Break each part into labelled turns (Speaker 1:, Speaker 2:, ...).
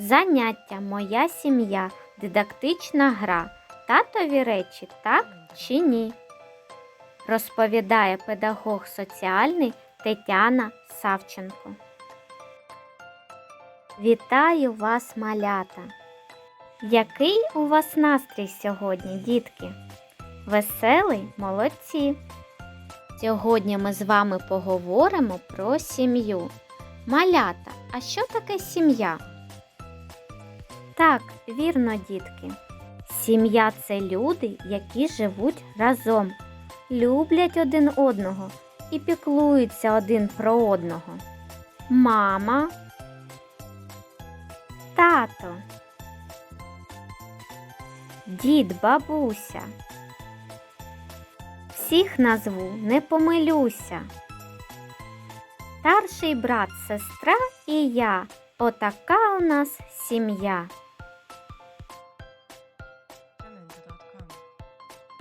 Speaker 1: Заняття Моя сім'я. Дидактична гра. Татові речі так чи ні? Розповідає педагог соціальний Тетяна Савченко. Вітаю вас, малята! Який у вас настрій сьогодні, дітки? Веселий, молодці! Сьогодні ми з вами поговоримо про сім'ю. Малята, а що таке сім'я? Так, вірно, дітки. Сім'я це люди, які живуть разом, люблять один одного і піклуються один про одного. Мама, тато, дід, бабуся. Всіх назву не помилюся. Старший брат, сестра і я. Отака у нас сім'я.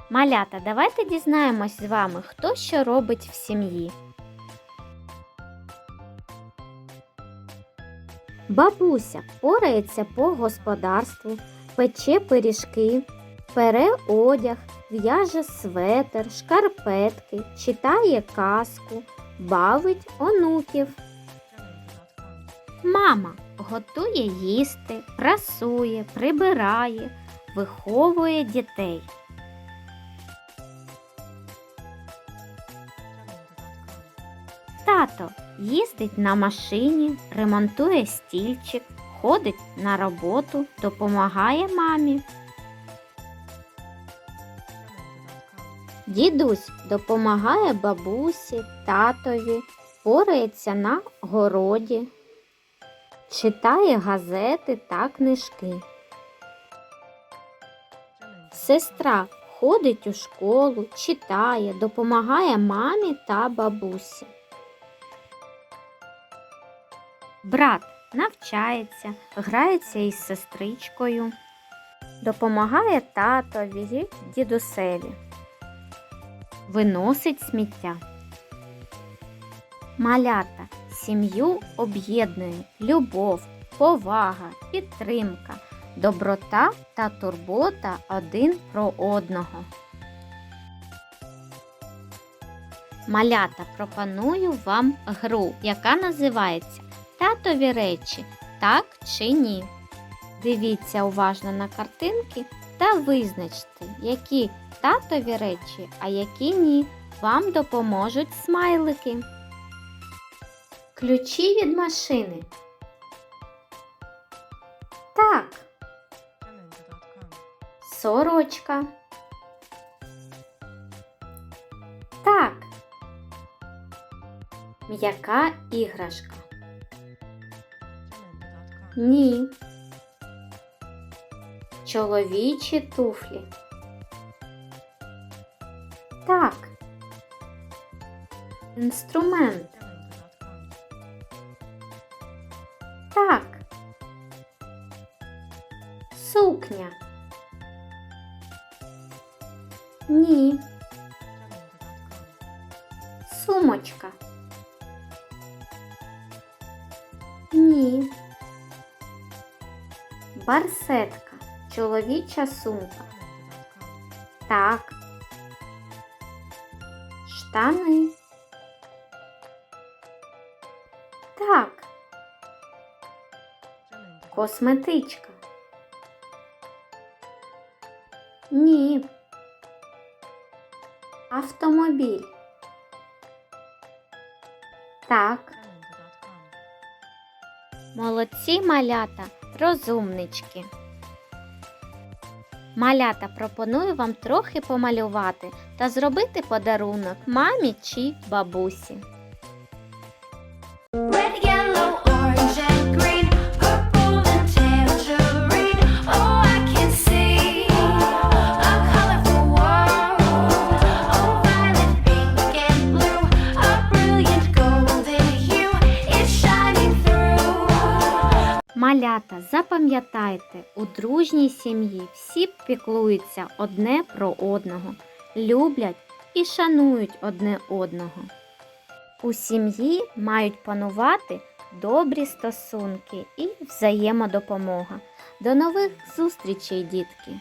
Speaker 1: Малята, давайте дізнаємось з вами, хто що робить в сім'ї. Бабуся порається по господарству, пече пиріжки, пере одяг, в'яже светер, шкарпетки, читає казку, бавить онуків. Мама готує їсти, прасує, прибирає, виховує дітей. Тато їздить на машині, ремонтує стільчик, ходить на роботу, допомагає мамі. Дідусь допомагає бабусі, татові, порається на городі, читає газети та книжки. Сестра ходить у школу, читає, допомагає мамі та бабусі. Брат навчається, грається із сестричкою, допомагає татові дідусеві, виносить сміття. Малята сім'ю об'єднує любов, повага, підтримка, доброта та турбота один про одного. Малята пропоную вам гру, яка називається Татові речі так чи ні. Дивіться уважно на картинки та визначте, які татові речі, а які ні. Вам допоможуть смайлики. Ключі від машини. Так, сорочка. Так. М'яка іграшка. Ні. Чоловічі туфлі. Так. Інструмент. Так. Сукня. Ні. Сумочка. Ні. Барсетка. Чоловіча сумка. Так. Штани. Так. Косметичка. Ні. Автомобіль. Так. Молодці малята, розумнички. Малята пропоную вам трохи помалювати та зробити подарунок мамі чи бабусі. Малята, запам'ятайте, у дружній сім'ї всі піклуються одне про одного, люблять і шанують одне одного. У сім'ї мають панувати добрі стосунки і взаємодопомога. До нових зустрічей, дітки!